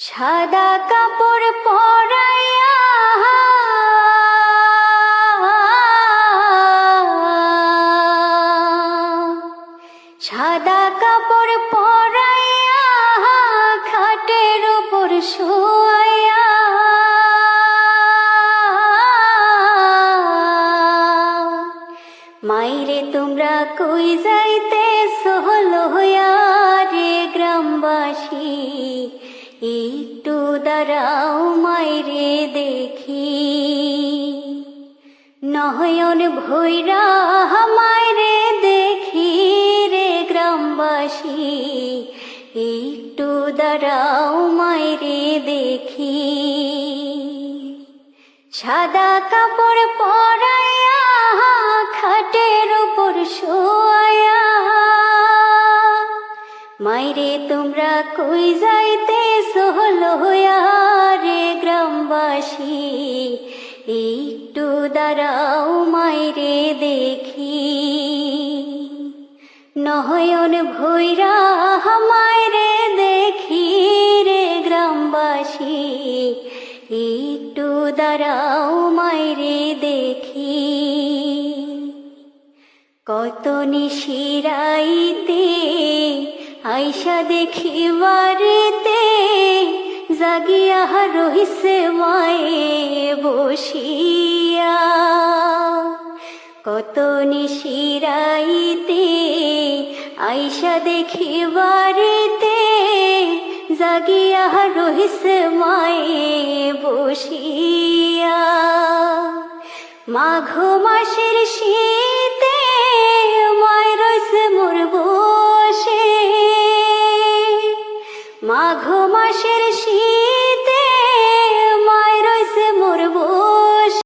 সাদা কাপড় পরাইয়া সাদা কাপড় পরাইয়া খাটের উপর শোয়াইয়া মাইরে তোমরা কই যাইতে সহলো রে দাঁড়াও মাইরে দেখি। নয়ন ভৈরা মাইরে দেখি রে গ্রামবাসী। একটু দাঁড়াও মাইরে দেখি। সাদা কাপড় পরাইয়া খাটের উপর শোয়া মাইরে তোমরা কই যাইতে সহলো রে গ্রামবাসী, একটু দাঁড়াও মাইরে দেখি। নয়ন ভৈরা মাইরে দেখি রে গ্রামবাসী, একটু দাঁড়াও মাইরে দেখি। কত নিশিরাইতে আইসা দেখি বাড়িতে জাগিয়া রহিসে মায়ে বসিয়া। কত নিশিরাইতে আইসা দেখি বাড়িতে জাগিয়া রহিসে মায়ে বসিয়া। মাঘ মাসের শীতে মাঘ মাসের শীত